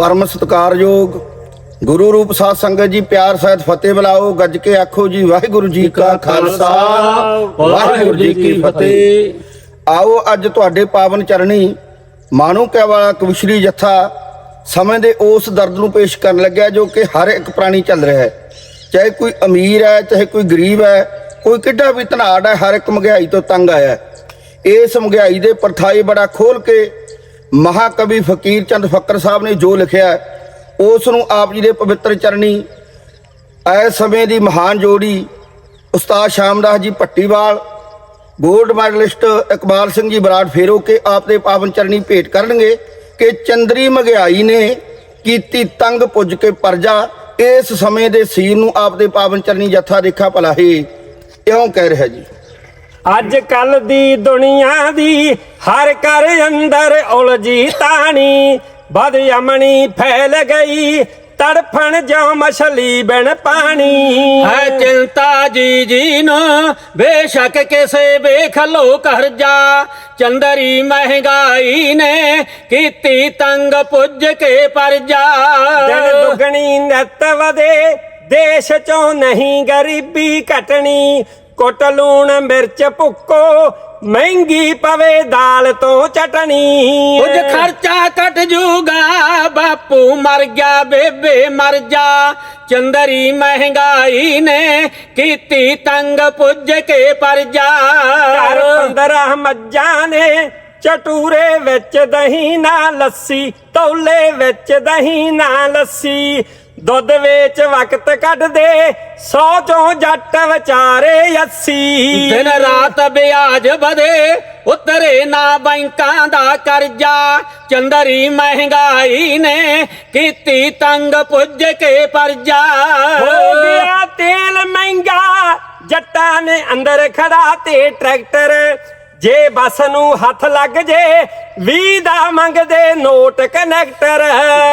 ਪਰਮ ਸਤਿਕਾਰਯੋਗ ਗੁਰੂ ਰੂਪ ਸਾਧ ਸੰਗਤ ਜੀ, ਪਿਆਰ ਸਹਿਤ ਫਤਿਹ ਬੁਲਾਓ, ਗੱਜ ਕੇ ਆਖੋ ਜੀ, ਵਾਹਿਗੁਰੂ ਜੀ ਕਾ ਖਾਲਸਾ, ਵਾਹਿਗੁਰੂ ਜੀ ਕੀ ਫਤਿਹ। ਆਓ ਅੱਜ ਤੁਹਾਡੇ ਪਾਵਨ ਚਰਣੀ ਮਾਨੂ ਕਹਿ ਵਾਲਾ ਕਵਿਸ਼ਰੀ ਜਥਾ ਸਮੇਂ ਦੇ ਉਸ ਦਰਦ ਨੂੰ ਪੇਸ਼ ਕਰਨ ਲੱਗਿਆ ਜੋ ਕਿ ਹਰ ਇੱਕ ਪ੍ਰਾਣੀ ਚੱਲ ਰਿਹਾ ਹੈ। ਚਾਹੇ ਕੋਈ ਅਮੀਰ ਹੈ, ਚਾਹੇ ਕੋਈ ਗਰੀਬ ਹੈ, ਕੋਈ ਕਿੱਡਾ ਵੀ ਧਨਾੜ ਹੈ, ਹਰ ਇੱਕ ਮਹਿੰਗਾਈ ਤੋਂ ਤੰਗ ਆਇਆ ਇਸ ਮਹਿੰਗਾਈ ਦੇ ਪਰਥਾਈ ਬੜਾ ਖੋਲ ਕੇ ਮਹਾਕਵੀ ਫਕੀਰ ਚੰਦ ਫੱਕਰ ਸਾਹਿਬ ਨੇ ਜੋ ਲਿਖਿਆ ਉਸ ਨੂੰ ਆਪ ਜੀ ਦੇ ਪਵਿੱਤਰ ਚਰਨੀ, ਐਸ ਸਮੇਂ ਦੀ ਮਹਾਨ ਜੋੜੀ, ਉਸਤਾਦ ਸ਼ਾਮਦਾਸ ਜੀ ਭੱਟੀਵਾਲ, ਗੋਲਡ ਮੈਡਲਿਸਟ ਇਕਬਾਲ ਸਿੰਘ ਜੀ ਬਰਾੜ ਫੇਰੋ ਕੇ ਆਪ ਦੇ ਪਾਵਨ ਚਰਨੀ ਭੇਟ ਕਰਨਗੇ ਕਿ ਚੰਦਰੀ ਮਹਿੰਗਾਈ ਨੇ ਕੀਤੀ ਤੰਗ ਪੁੱਜ ਕੇ ਪਰਜਾ, ਇਸ ਸਮੇਂ ਦੇ ਸੀਰ ਨੂੰ ਆਪ ਦੇ ਪਾਵਨ ਚਰਨੀ ਜੱਥਾ ਦੇਖਾ ਭਲਾ ਇਉਂ ਕਹਿ ਰਿਹਾ ਜੀ। ਅੱਜ ਕੱਲ ਦੀ ਦੁਨੀਆ ਦੀ ਹਰ ਘਰ ਅੰਦਰ ਉਲਝੀ ਤਾਣੀ। ਬਦ ਯਮਣੀ ਫੈਲ ਗਈ ਤੜਫਣ ਜੋ ਮਛਲੀ ਬਿਨ ਪਾਣੀ। ਹੈ ਚਿੰਤਾ ਜੀ ਜੀ ਨੂੰ ਬੇਸ਼ੱਕ ਕਿਸੇ ਵੇਖ ਲੋ ਕਰ ਜਾ ਚੰਦਰੀ ਮਹਿੰਗਾਈ ਨੇ ਕੀਤੀ ਤੰਗ ਪੁੱਜ ਕੇ ਪਰ ਜਾ ਦਿਨ ਦੁਗਣੀ ਨਿਤ ਦੇਸ਼ ਚੋਂ ਨਹੀਂ ਗਰੀਬੀ ਘਟਣੀ। ਕੁੱਟ ਲੂਣ ਮਿਰਚ ਭੁੱਕੋ ਮਹਿੰਗੀ ਪਵੇ ਦਾਲ ਤੋਂ ਚਟਣੀ। ਕੁਝ ਖਰਚਾ ਘਟ ਜੂਗਾ ਬਾਪੂ ਮਰ ਗਿਆ ਬੇਬੇ ਮਰ ਜਾ। ਚੰਦਰੀ ਮਹਿੰਗਾਈ ਨੇ ਕੀਤੀ ਤੰਗ ਪੁੱਜ ਕੇ ਪਰ ਜਾ। ਘਰ ਪੰਦਰਾਂ ਮੱਝਾਂ ਨੇ ਚਟੂਰੇ ਵਿੱਚ ਦਹੀਂ ਨਾ ਲੱਸੀ ਤੌਲੇ ਵਿੱਚ ਦਹੀਂ ਨਾ ਲੱਸੀ। ਦੁੱਧ ਵੇਚ ਵਕਤ ਕੱਢਦੇ ਸੌ ਚੋਂ ਜੱਟ ਵਿਚਾਰੇ 80 ਦਿਨ ਰਾਤ ਵਿਆਜ ਵਧੇ ਉਤਰੇ ਨਾ ਬੈਂਕਾਂ ਦਾ ਕਰਜ਼ਾ। ਚੰਦਰੀ ਮਹਿੰਗਾਈ ਨੇ ਕੀਤੀ ਤੰਗ ਪੁੱਜ ਕੇ ਪਰਜਾ। ਹੋ ਗਿਆ ਤੇਲ ਮਹਿੰਗਾ ਜੱਟਾਂ ਨੇ ਅੰਦਰ ਖੜਾ ਤੇ ਟਰੈਕਟਰ। ਜੇ ਬੱਸ ਨੂੰ ਹੱਥ ਲੱਗ ਜੇ 20 ਦਾ ਮੰਗਦੇ ਨੋਟ ਕਨੈਕਟਰ।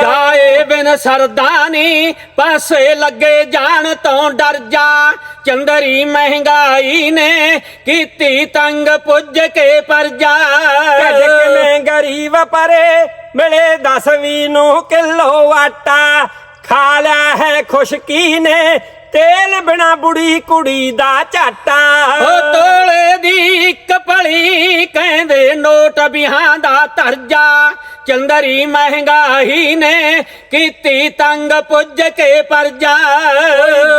ਜਾਏ ਬਿਨ ਸਰਦਾਨੀ ਪਾਸੇ ਲੱਗੇ ਜਾਣ ਤੋਂ ਡਰ ਜਾ। ਚੰਦਰੀ ਮਹਿੰਗਾਈ ਨੇ ਕੀਤੀ ਤੰਗ ਪੁੱਜ ਕੇ ਪਰਜਾ। ਕੱਢ ਕਿਵੇਂ ਗਰੀਬ ਪਰੇ ਮਿਲੇ 10 ਵੀਹ ਨੂੰ ਕਿਲੋ ਆਟਾ। ਖਾ ਲਿਆ ਹੈ ਖੁਸ਼ਕੀ ਨੇ ਤੇਲ ਬਿਨਾ ਬੁੜੀ ਕੁੜੀ ਦਾ ਝਾਟਾ। ਉਹ ਤੋਲੇ ਦੀ ਇੱਕ ਪਲੀ ਕਹਿੰਦੇ ਨੋਟ ਬਿਹਾਂ ਦਾ ਤਰਜਾ। ਚੰਦਰੀ ਮਹਿੰਗਾਈ ਨੇ ਕੀਤੀ ਤੰਗ ਪੁੱਜ ਕੇ ਪਰਜਾ।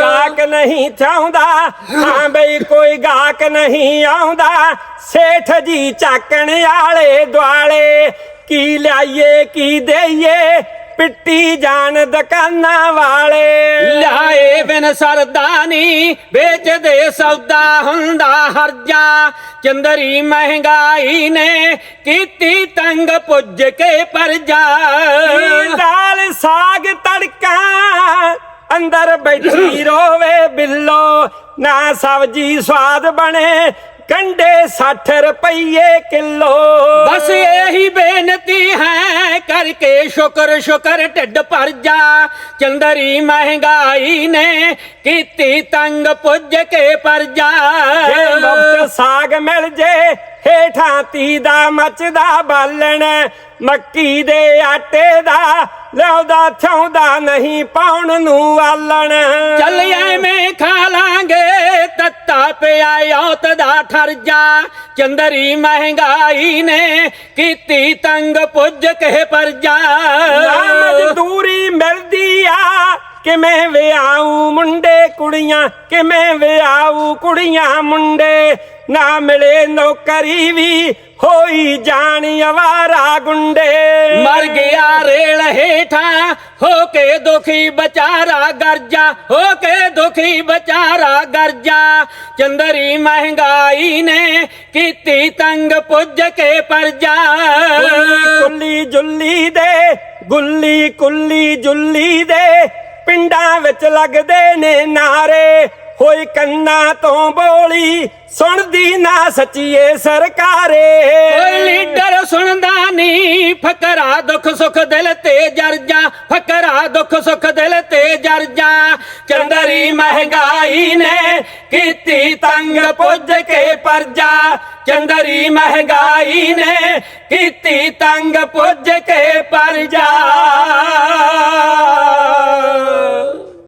ਗਾਹਕ ਨਹੀਂ ਚਾਹੁੰਦਾ। ਹਾਂ ਬਈ ਕੋਈ ਗਾਹਕ ਨਹੀਂ ਆਉਂਦਾ। ਸੇਠ ਜੀ ਚਾਕਣ ਵਾਲੇ ਦੁਆਲੇ ਕੀ ਲਿਆਈਏ ਕੀ ਦੇਈਏ? ਪਿੱਟੀ ਜਾਣ ਦੁਕਾਨਾਂ ਵਾਲੇ। ਲਿਆਏ ਬਿਨ ਸਰਦਾਨੀ ਵੇਚਦੇ ਸੌਦਾ ਹੁੰਦਾ ਹਰਜਾ ਚੰਦਰੀ ਮਹਿੰਗਾਈ ਨੇ ਕੀਤੀ ਤੰਗ ਪੁੱਜ ਕੇ ਪਰਜਾ। ਦਾਲ ਸਾਗ ਤੜਕਾ ਅੰਦਰ ਬੈਠੀ ਰੋਵੇ ਬਿੱਲੋ। ਨਾ ਸਬਜੀ ਸਵਾਦ ਬਣੇ ਕੰਡੇ 60 ਰੁਪਏ ਕਿਲੋ। ਬਸ ਇਹੀ ਬੇਨਤੀ ਹੈ ਕਰਕੇ ਸ਼ੁਕਰ ਸ਼ੁਕਰ ਢਿੱਡ ਭਰ ਜਾ। ਚੰਦਰੀ ਮਹਿੰਗਾਈ ਨੇ ਕੀਤੀ ਤੰਗ ਪੁੱਜ ਕੇ ਪਰ ਜਾ। ਜੇ ਮੁਫਤ ਸਾਗ ਮਿਲ ਜੇ ਹੇਠਾਂ ਤੀ ਦਾ ਮੱਚਦਾ ਬਾਲਣ। ਮੱਕੀ ਦੇ ਆਟੇ ਦਾ ਲਿਆਉਂਦਾ ਥਿਆਉਂਦਾ ਨਹੀਂ ਪਾਉਣ ਨੂੰ ਆਲਣ। ਚੱਲ ਐਵੇਂ ਖਾ ਪਿਆ ਔਤ ਦਾ ਠਰਜਾ ਚੰਦਰੀ ਮਹਿੰਗਾਈ ਨੇ ਕੀਤੀ ਤੰਗ ਪੁੱਜ ਕੇ ਪਰਜਾ। ਨਾ ਮਜ਼ਦੂਰੀ ਮਿਲਦੀ ਆ ਕਿਵੇਂ ਵਿਆਹੂ ਮੁੰਡੇ ਕੁੜੀਆਂ ਕਿਵੇਂ ਵਿਆਹੂ ਕੁੜੀਆਂ ਮੁੰਡੇ? ਨਾ ਮਿਲੇ ਨੌਕਰੀ ਵੀ ਹੋਈ ਜਾਣੀ ਅਵਾਰਾ ਗੁੰਡੇ। ਮਰ ਗਿਆ ਰੇਲ ਹੇਠਾਂ ਹੋ ਕੇ ਦੁਖੀ ਵਿਚਾਰਾ ਗਰਜਾ ਹੋ ਕੇ ਦੁਖੀ ਵਿਚਾਰਾ ਗਰਜਾ। ਚੰਦਰੀ ਮਹਿੰਗਾਈ ਨੇ ਕੀਤੀ ਤੰਗ ਪੁੱਜ ਕੇ ਪਰਜਾ। ਕੁੱਲੀ ਜੁੱਲੀ ਦੇ ਗੁੱਲੀ ਕੁੱਲੀ ਜੁੱਲੀ ਦੇ ਪਿੰਡਾਂ ਵਿੱਚ ਲੱਗਦੇ ਨੇ ਨਾਰੇ। ਹੋਈ ਕੰਨਾਂ ਤੋਂ ਬੋਲੀ, ਸੁਣਦੀ ਨਾ ਸੱਚੀਏ ਸਰਕਾਰੇ। ਓਏ ਲੀਡਰ ਸੁਣਦਾ ਨਹੀਂ, ਫਕਰਾ ਦੁੱਖ ਸੁਖ ਦਿਲ ਤੇ ਜਰ ਜਾ। ਫਕਰਾ ਦੁੱਖ ਸੁਖ ਦਿਲ ਤੇ ਜਰ ਜਾ। ਚੰਦਰੀ ਮਹਿੰਗਾਈ ਨੇ ਕੀਤੀ ਤੰਗ ਪੁੱਜ ਕੇ ਪਰਜਾ। ਚੰਦਰੀ ਮਹਿੰਗਾਈ ਨੇ ਕੀਤੀ ਤੰਗ ਪੁੱਜ ਕੇ ਪਰਜਾ।